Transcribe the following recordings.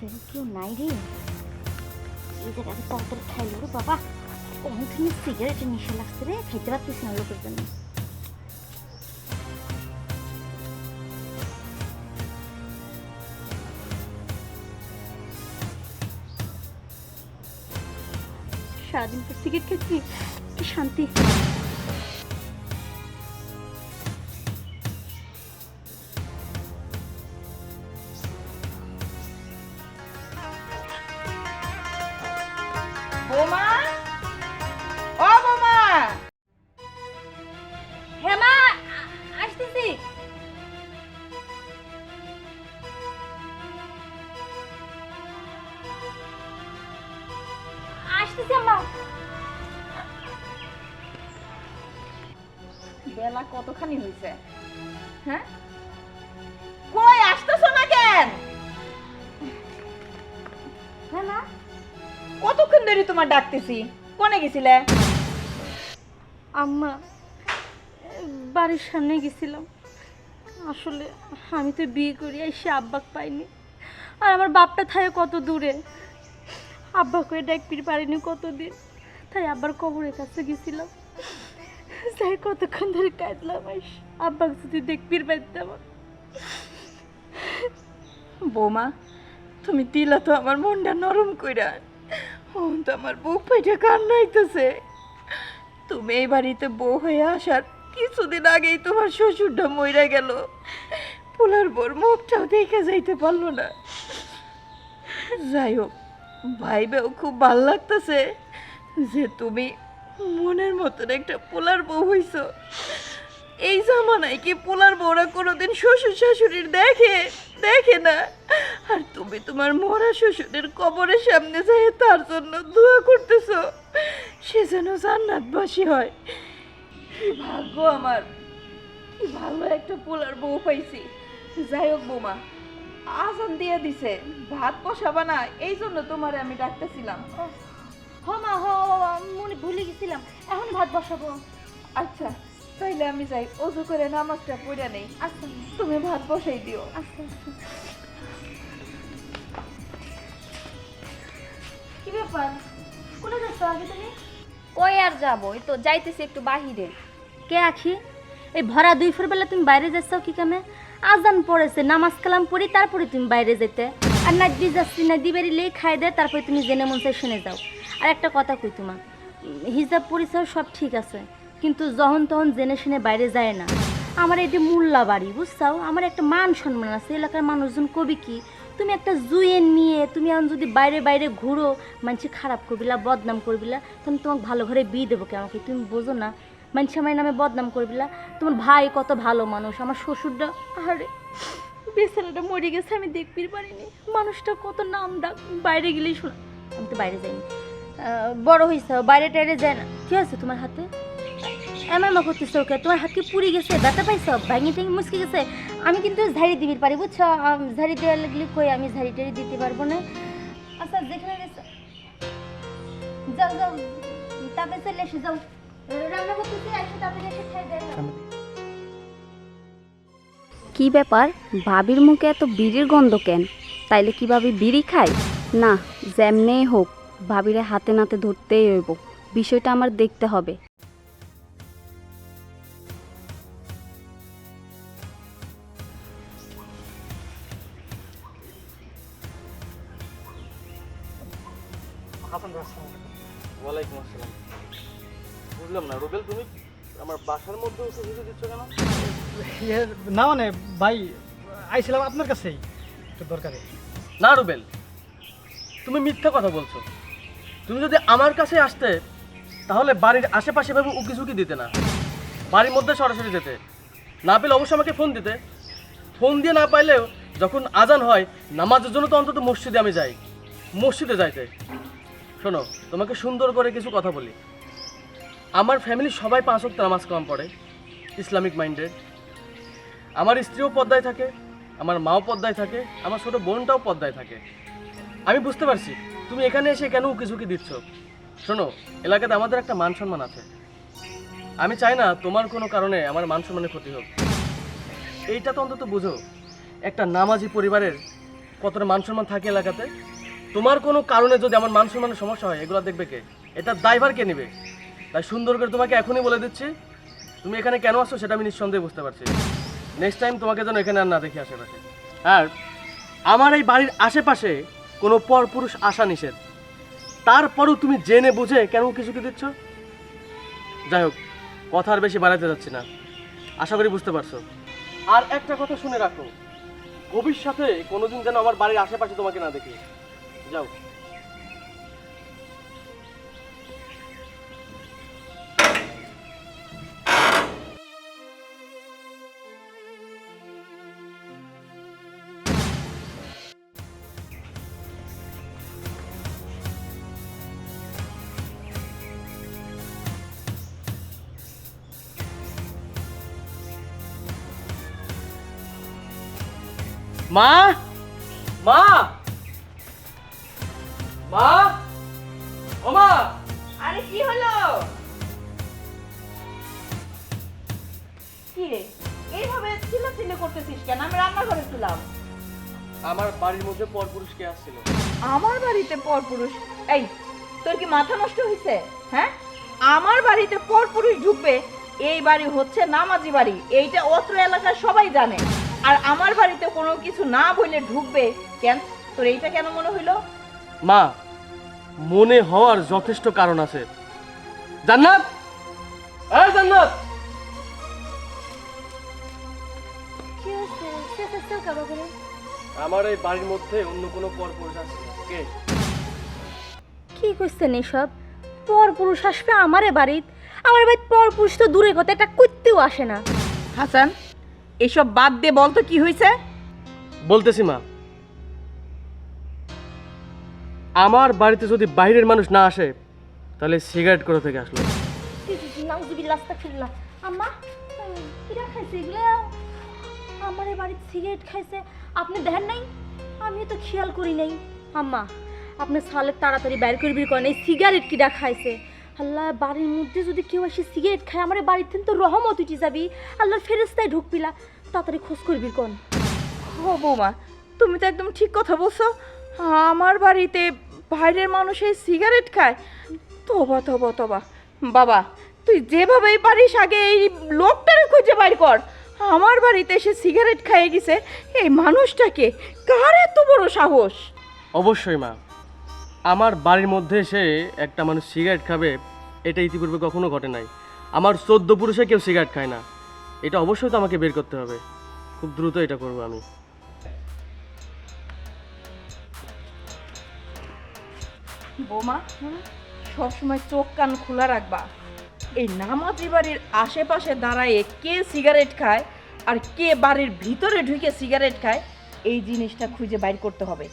জায়গায় কেউ নাই রে। এই জায়গায় তাড়াতাড়ি খাইলো রে বাবা। অনেকখানি সিগারেটের নেশা লাগছে রে খাইতে পারতেছি না লোকের জন্য। সারাদিন পর সিগারেট খেয়েছি কি শান্তি। কতখানি হয়েছে হ্যাঁ? কই আসতেছো না কেন? হ্যাঁ মা? কতক্ষণ ধরে তোমার ডাকতেছি? কোনে গেছিলে? আম্মা, বাড়ির সামনে গেছিলাম। আসলে আমি তো বিয়ে করি এসে আব্বাক পাইনি। আর আমার বাপটা থাকে কত দূরে? আব্বা করে ডাকপির পারিনি কতদিন? তাই আব্বার কবরের কাছে গেছিলাম। যাই কতক্ষণ ধরে কাঁদলাম আব্বাকে যদি দেখপির পাইতাম বৌমা, তুমি দিলা তো আমার মনটা নরম কইরা। ও তো আমার বুক পেটে কান্না হইতেছে। তুমি এই বাড়িতে বউ হয়ে আসার কিছুদিন আগেই তোমার শ্বশুরটা মইরা গেল। পোলার বোর মুখটাও দেখে যাইতে পারল না। যাই হোক, ভাইবেও খুব ভালো লাগতেছে যে তুমি মনের মতন একটা পোলার বউ হইছো। এই জামানায় কি পোলার বউরা কোনোদিন শ্বশুর শাশুড়ির দেখে? দেখে না। আর তুমি তোমার মরা শ্বশুরের কবরের সামনে যায় তার জন্য দোয়া করতেছ, সে যেন জান্নাতবাসী হয়। কি ভাগ্য আমার, কি ভালো একটা পোলার বউ পাইছি। যাই হোক বৌমা, আজান দিয়ে দিছে, ভাত বসাবা না, এই জন্য তোমারে আমি ডাকতেছিলাম। মা হ মনে ভুলে গেছিলাম। এখন ভাত বসাবো। আচ্ছা তাইলে আমি যাই। অজু করে নামাজটা পড়ে নেই। আচ্ছা তুমি ভাত বসাই দিও। আচ্ছা আচ্ছা। কি ব্যাপার? কোথায় যাচ্ছ আগে তুমি? কই আর যাব? এই তো যাইতেছি একটু বাহিরে। কে আখি? এই ভরা দুই ফোর বেলা তুমি বাইরে যাচ্ছ কি কামে? আজান পড়েছে নামাজ কালাম পড়ি তারপরে তুমি বাইরে যেতে। আর না দি যাচ্ছি না দি বেরিলেই খাই দে তারপরে তুমি জেনে মন চাই শুনে যাও। আর একটা কথা কই তোমার হিজাব পরিচয় সব ঠিক আছে, কিন্তু যখন তখন জেনে শুনে বাইরে যায় না। আমার এটি মোল্লা বাড়ি, বুঝছাও? আমার একটা মান সম্মান আছে, এলাকার মানুষজন কবি কি? তুমি একটা জুয়ে নিয়ে তুমি এখন যদি বাইরে বাইরে ঘুরো মানুষ খারাপ করবিলা বদনাম করবিলা তুমি তোমাকে ভালো ঘরে বিয়ে দেবো কে আমাকে? তুমি বোঝো না মানুষ আমার নামে বদনাম করবিলা। তোমার ভাই কত ভালো মানুষ, আমার শ্বশুরটা, আরে, বেচারাটা মরে গেছে, আমি দেখতেই পারিনি। মানুষটা কত নাম ডাক বাইরে গেলেই শোনা, আমি তো বাইরে যাইনি। বড় হয়েছে বাইরে টাইরে যায় না। কি আছে তোমার হাতে? এমন করতেছে ওকে তোমার হাত কি গেছে? ব্যথা পাইছ? ভাঙি টেঙি মুসকে গেছে? আমি কিন্তু ঝাড়ি দিবির পারি, বুঝছ? ঝাড়ি দেওয়ার লাগলে কই আমি ঝাড়ি টাড়ি দিতে পারব না। আচ্ছা যেখানে গেছে। যাও যাও। তারপরে চলে এসে যাও। রান্না করতেছি এসে দেয় কি ব্যাপার? ভাবির মুখে এত বিড়ির গন্ধ কেন? তাইলে কি ভাবি বিড়ি খায়? না, যেমনেই হোক। ভাবিরে হাতে নাতে ধরতেই হইব। বিষয়টা আমার দেখতে হবে। ওয়ালাইকুম আসসালাম। বুঝলাম না রুবেল তুমি আমার বাসার মধ্যে এসে ভিডিও দিচ্ছ কেন? ইয়ে, না মানে ভাই আইছিলাম আপনার কাছেই। একটু দরকারে। না রুবেল তুমি মিথ্যা কথা বলছো। তুমি যদি আমার কাছে আসতে, তাহলে বাড়ির আশেপাশে ভাবে উকি ঝুঁকি দিতে না। বাড়ির মধ্যে সরাসরি যেতে। না পেলে অবশ্যই আমাকে ফোন দিতে। ফোন দিয়ে না পাইলেও যখন আজান হয়, নামাজের জন্য তো অন্তত মসজিদে আমি যাই। মসজিদে যাইতে। শোনো, তোমাকে সুন্দর করে কিছু কথা বলি। আমার ফ্যামিলি সবাই পাঁচ ওয়াক্ত নামাজ কম পড়ে, ইসলামিক মাইন্ডেড আমার স্ত্রীও পদ্মায় থাকে, আমার মাও পদ্মায় থাকে, আমার ছোট বোনটাও পদ্মায় থাকে। আমি বুঝতে পারছি তুমি এখানে এসে কেন উকি ঝুঁকি দিচ্ছ? শোনো, এলাকাতে আমাদের একটা মান সম্মান আছে। আমি চাই না তোমার কোনো কারণে আমার মান সম্মানের ক্ষতি হোক। এইটা তো অন্তত বুঝো, একটা নামাজি পরিবারের কতটা মান সম্মান থাকে এলাকাতে? তোমার কোনো কারণে যদি আমার মান সম্মানের সমস্যা হয়, এগুলো দেখবে কে? এটা ড্রাইভার কে নেবে? তাই সুন্দর করে তোমাকে এখনই বলে দিচ্ছি, তুমি এখানে কেন আসছো সেটা আমি নিঃসন্দেহে বুঝতে পারছি। নেক্সট টাইম তোমাকে যেন এখানে আর না দেখি আশেপাশে। আর আমার এই বাড়ির আশেপাশে কোনো পরপুরুষ আসা নিষেধ। তারপরও তুমি জেনে বুঝে কেন কিছু কি দিচ্ছ? যাই হোক, কথা আর বেশি বাড়াতে যাচ্ছি না। আশা করি বুঝতে পারছ। আর একটা কথা শুনে রাখো। ভবিষ্যতে কোনোদিন যেন আমার বাড়ির আশেপাশে তোমাকে না দেখি। যাও। মা? মা? মা? ও মা? আরে কি হলো? কি রে? এইভাবে চিল্লাচিল্লি করতেছিস কেন? আমি রান্নাঘরে ছিলাম। আমার বাড়ির মধ্যে পরপুরুষ কে আসছিল? আমার বাড়িতে পরপুরুষ? এই তোর কি মাথা নষ্ট হয়েছে হ্যাঁ? আমার বাড়িতে পরপুরুষ ঢুকবে এই বাড়ি হচ্ছে নামাজি বাড়ি। এইটা অত্র এলাকার সবাই জানে। আর আমার বাড়িতে কোনো কিছু না বলে ঢুকবে কেন? তোর এইটা কেন মনে হইল? মা মনে হওয়ার যথেষ্ট কারণ আছে। জান্নাত! এই জান্নাত! আমার এই বাড়ির মধ্যে অন্য কোনো পরপুরুষ আছে? কে? কি করছেন এসব? পর পুরুষ আসবে আমারে বাড়িত? আমার বাড়িত পর পুরুষ তো দূরে কথা একটা করতেও আসে না। হাসান এসব বাদ দে বলতো কি হয়েছে? বলতেছি মা। আমার বাড়িতে যদি বাইরের মানুষ না আসে তাহলে সিগারেট কোথা থেকে আসলো? নাউজুবিল্লাহ আস্তাগফিরুল্লাহ। আম্মা কিরা খাইছে এগুলা? আমার বাড়িতে সিগারেট খাইছে। আপনি দেখেন নাই? আমি তো খেয়াল করি নাই। আম্মা আপনি সালে তাড়াতাড়ি বাইর করবি কেন এই সিগারেট কিরা খাইছে? আল্লাহ বাড়ির মধ্যে যদি কেউ এসে সিগারেট খায় আমার এই বাড়ির থেকে তো রহমত উঠে যাবি। আল্লাহর ফেরেস্তায় ঢুকপিলা তাড়াতাড়ি খোঁজ করবি কোন। ও বৌমা তুমি তো একদম ঠিক কথা বলছো। আমার বাড়িতে বাইরের মানুষ এই সিগারেট খায়। তবা তবা তবা। বাবা তুই যেভাবেই পারিস আগে এই লোকটারে খুঁজে বাইর কর। আমার বাড়িতে এসে সিগারেট খাইয়ে গেছে। এই মানুষটাকে কার এত বড় সাহস? অবশ্যই মা। আমার বাড়ির মধ্যে এসে একটা মানুষ সিগারেট খাবে, এটা ইতিপূর্বে কখনো ঘটে নাই। আমার চোদ্দ পুরুষে কেউ সিগারেট খায় না। এটা অবশ্যই তো আমাকে বের করতে হবে। খুব দ্রুত এটা করব আমি। বৌমা সবসময় চোখ কান খোলা রাখবা। এই নামাজি বাড়ির আশেপাশে দাঁড়ায়ে কে সিগারেট খায় আর কে বাড়ির ভিতরে ঢুকে সিগারেট খায়, এই জিনিসটা খুঁজে বাইর করতে হবে।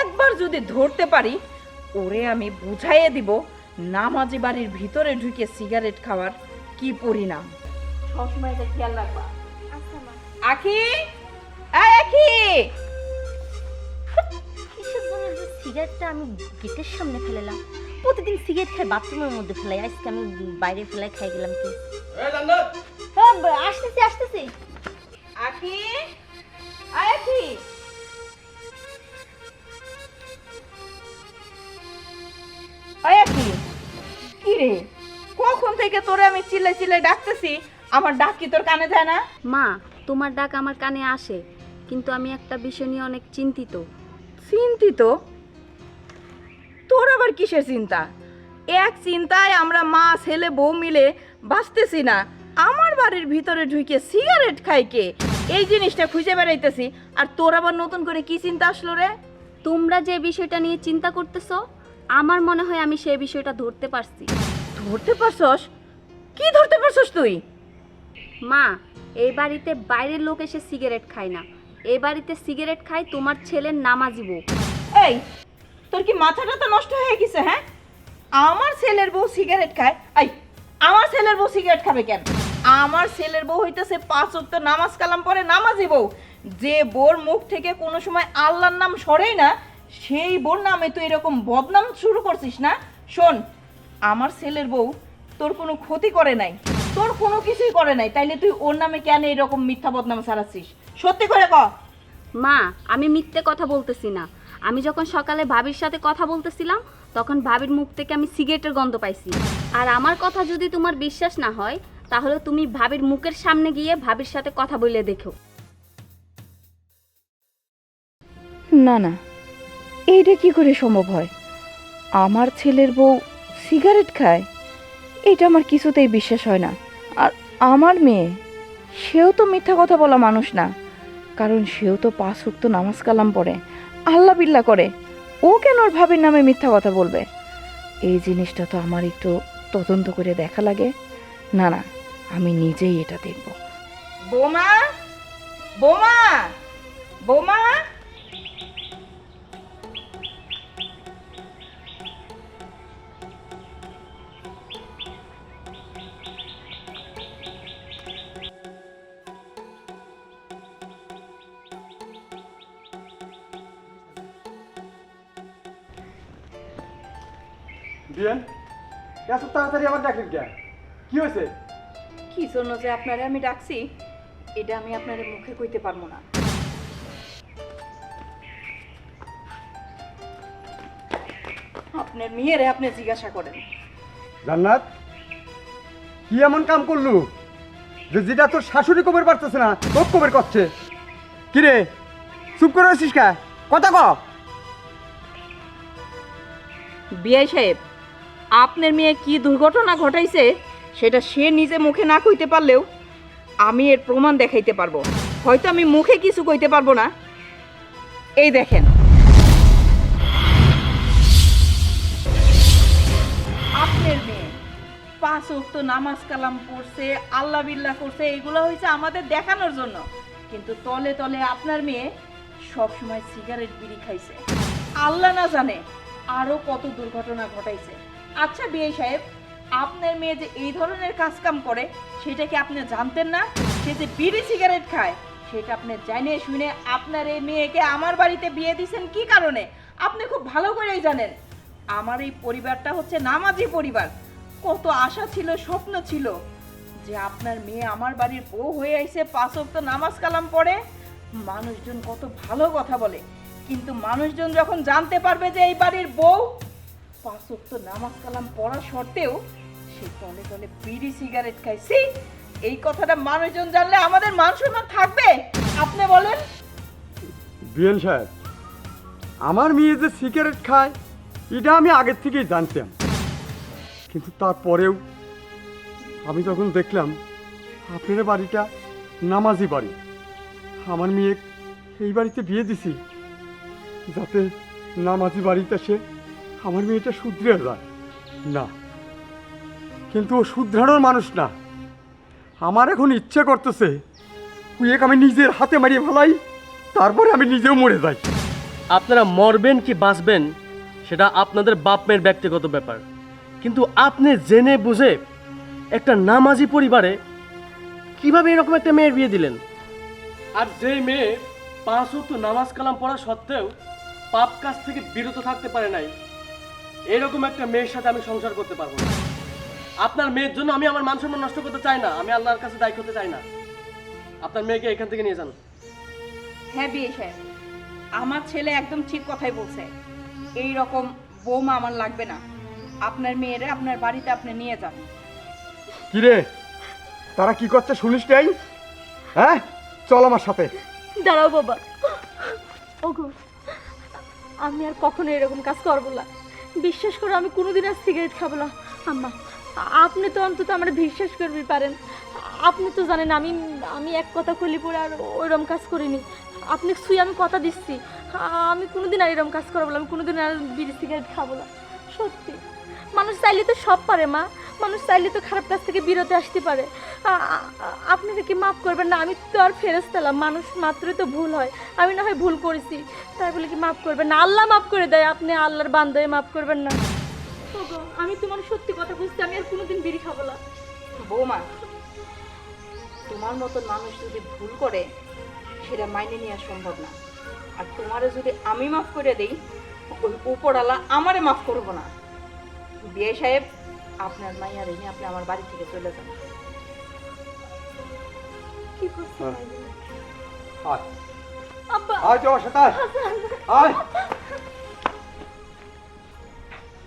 একবার যদি ধরতে পারি ওরে আমি বুঝাইয়ে দিব নামাজি বাড়ির ভিতরে ঢুকে সিগারেট খাওয়ার কি পরিণাম? সবসময় এটা খেয়াল রাখবা। আখি! এই আখি! কিসের সিগারেটটা আমি গেটের সামনে ফেলেলাম প্রতিদিন সিগারেট খাই বাথরুমের মধ্যে ফেলাই আজকে আমি বাইরে ফেলাই খাই গেলাম কি? আসতেছি আসতেছি। আখি! আয় আখি! রে? কখন থেকে তোরে আমি চিল্লাই চিল্লাই ডাকতেছি? আমার ডাক কি তোর কানে যায় না? মা তোমার ডাক আমার কানে আসে কিন্তু আমি একটা বিষয় নিয়ে অনেক চিন্তিত। চিন্তিত? তোর আবার কিসের চিন্তা? এক চিন্তায় আমরা মা ছেলে বউ মিলে বাঁচতেছি না। আমার বাড়ির ভিতরে ঢুকে সিগারেট খাই কে? এই জিনিসটা খুঁজে বেড়াইতেছি। আর তোর আবার নতুন করে কি চিন্তা আসলো রে? তোমরা যে বিষয়টা নিয়ে চিন্তা করতেছো আমার মনে হয় আমি সেই বিষয়টা ধরতে পারছি। ধরতে পারছস? কি ধরতে পারছস তুই? মা এই বাড়িতে বাইরের লোক এসে সিগারেট খায় না। এই বাড়িতে সিগারেট খায় তোমার ছেলের নামাজি বউ। এই তোর কি মাথাটা তো নষ্ট হয়ে গেছে হ্যাঁ? আমার ছেলের বউ সিগারেট খায়। এই আমার ছেলের বউ সিগারেট খাবে কেন? আমার ছেলের বউ হইতেছে পাঁচ ওয়াক্ত নামাজ কালাম পরে নামাজি বউ। যে বোর মুখ থেকে কোনো সময় আল্লাহর নাম সরেই না সেই বোর নামে তুই এরকম বদনাম শুরু করছিস না? শোন আমার ছেলের বউ তোর কোনো ক্ষতি করে নাই। তোর কোনো কিছুই করে নাই। তাইলে তুই ওর নামে কেন এরকম মিথ্যা বদনাম সারাচ্ছিস? সত্যি করে ক। মা আমি মিথ্যে কথা বলতেছি না। আমি যখন সকালে ভাবির সাথে কথা বলতেছিলাম তখন ভাবির মুখ থেকে আমি সিগারেটের গন্ধ পাইছি। আর আমার কথা যদি তোমার বিশ্বাস না হয় তাহলে তুমি ভাবির মুখের সামনে গিয়ে ভাবির সাথে কথা বলে দেখো। না না। এইটা কি করে সম্ভব হয়? আমার ছেলের বউ সিগারেট খায়? এটা আমার কিছুতেই বিশ্বাস হয় না। আর আমার মেয়ে, সেও তো মিথ্যা কথা বলা মানুষ না। কারণ সেও তো পাঁচ উক্ত নামাজ কালাম পড়ে, আল্লাহ বিল্লা করে। ও কেন ওর ভাবির নামে মিথ্যা কথা বলবে? এই জিনিসটা তো আমার একটু তদন্ত করে দেখা লাগে। না না, আমি নিজেই এটা দেখব। বোমা? বোমা? বোমা? এত তাড়াতাড়ি আমার ডাকেন কে কি হয়েছে? কি জন্য যে আপনারে আমি ডাকছি এটা আমি আপনার মুখে কইতে পারব না। আপনার মেয়েরে আপনি জিজ্ঞাসা করেন। জান্নাত কি এমন কাম করলু? যে যেটা তোর শাশুড়ি কবের পারতেছে না তোর কবের করছে। কিরে চুপ করে আছিস কে? কথা ক। বিআই সাহেব আপনার মেয়ে কি দুর্ঘটনা ঘটাইছে, সেটা সে নিজে মুখে না কইতে পারলেও আমি এর প্রমাণ দেখাইতে পারব। হয়তো আমি মুখে কিছু কইতে পারব না। এই দেখেন। আপনার মেয়ে পাঁচ ওয়াক্ত নামাজ কালাম পড়ছে, আল্লাহ বিল্লাহ করছে, এগুলো হয়েছে আমাদের দেখানোর জন্য। কিন্তু তলে তলে আপনার মেয়ে সব সময় সিগারেট বিড়ি খাইছে। আল্লাহ না জানে আরও কত দুর্ঘটনা ঘটাইছে। আচ্ছা বিয়ে সাহেব, আপনার মেয়ে যে এই ধরনের কাজ কাম করে, সেটা কি আপনি জানতেন না? সে যে বিড়ি সিগারেট খায়, সেটা আপনি জানে শুনে আপনার এই মেয়েকে আমার বাড়িতে বিয়ে দিয়েছেন কি কারণে? আপনি খুব ভালো করেই জানেন। আমার এই পরিবারটা হচ্ছে নামাজি পরিবার। কত আশা ছিল, স্বপ্ন ছিল যে আপনার মেয়ে আমার বাড়ির বউ হয়ে আইছে পাঁচ ওয়াক্ত নামাজ কালাম পড়ে, মানুষজন কত ভালো কথা বলে। কিন্তু মানুষজন যখন জানতে পারবে যে এই বাড়ির বউ পাঁচ ওয়াক্ত নামাজ কালাম পড়া সত্ত্বেও সে তলে তলে বিড়ি সিগারেট খাইছি এই কথাটা মানুষজন জানলে আমাদের মান সম্মান থাকবে? আপনি বলেন। বিয়েন সাহেব, আমার মেয়ে যে সিগারেট খায়, এটা আমি আগের থেকেই জানতাম। কিন্তু তারপরেও আমি যখন দেখলাম আপনার বাড়িটা নামাজি বাড়ি, আমার মেয়ে এই বাড়িতে বিয়ে দিছি, যাতে নামাজি বাড়িতে সে আমার মেয়েটা শুধরে যায় না। কিন্তু ও শুধরানোর মানুষ না। আমার এখন ইচ্ছে করতেছে কুয়েক আমি নিজের হাতে মারিয়ে ফেলাই তারপরে আমি নিজেও মরে যাই। আপনারা মরবেন কি বাঁচবেন সেটা আপনাদের বাপ মেয়ের ব্যক্তিগত ব্যাপার। কিন্তু আপনি জেনে বুঝে একটা নামাজি পরিবারে কীভাবে এরকম একটা মেয়ের বিয়ে দিলেন? আর যেই মেয়ে পাঁচ নামাজ কালাম পড়া সত্ত্বেও পাপ কাজ থেকে বিরত থাকতে পারে নাই এরকম একটা মেয়ের সাথে আমি সংসার করতে পারব না। আপনার মেয়ের জন্য আমি আমার মান সম্মান নষ্ট করতে চাই না আমি আল্লাহর কাছে দায়ী করতে চাই না। আপনার মেয়েকে এখান থেকে নিয়ে যান। হ্যাঁ বিয়ে সাহেব আমার ছেলে একদম ঠিক কথাই বলছে। এই রকম বৌমা আমার লাগবে না। আপনার মেয়েরে আপনার বাড়িতে আপনি নিয়ে যান। কিরে তারা কি করছে শুনিস নাই হ্যাঁ? চল আমার সাথে। দাঁড়াও বাবা। ওগো আমি আর কখনো এরকম কাজ করব না। বিশ্বাস করো, আমি কোনোদিন আর সিগারেট খাব না। আম্মা, আপনি তো অন্তত আমার বিশ্বাস করবি পারেন। আপনি তো জানেন আমি আমি এক কথা খুলি পরে আর ওরম কাজ করিনি। আপনি শুয়ে আমি কথা দিচ্ছি। আমি কোনোদিন আর এরম কাজ করব না, আমি কোনোদিন আর বিড়ি সিগারেট খাব না। সত্যি, মানুষ চাইলে তো সব পারে, মা। মানুষ চাইলে তো খারাপ কাজ থেকে বিরতে আসতে পারে। আপনারা কি মাফ করবেন না, আমি তো আর ফেরস্তালাম মানুষ মাত্রই তো ভুল হয়। আমি না হয় ভুল করেছি, তাই বলে কি মাফ করবেন না? আল্লাহ মাফ করে দেয়, আপনি আল্লাহর বান্ধবে মাফ করবেন না। আমি তোমার সত্যি কথা বুঝতে আমি আর কোনোদিন বিড়ি খাব না। বৌমা, তোমার মতন মানুষ যদি ভুল করে, সেটা মাইনে নেওয়া সম্ভব না। আর তোমারে যদি আমি মাফ করে দেই, ওই উপরওয়ালা আমারে মাফ করব না। বিয়ে সাহেব আপনার মাইয়ার এনে আপনি আমার বাড়ি থেকে চলে যান। কি করছেন আয়। আব্বা। আয় সাথে আয়। আয়।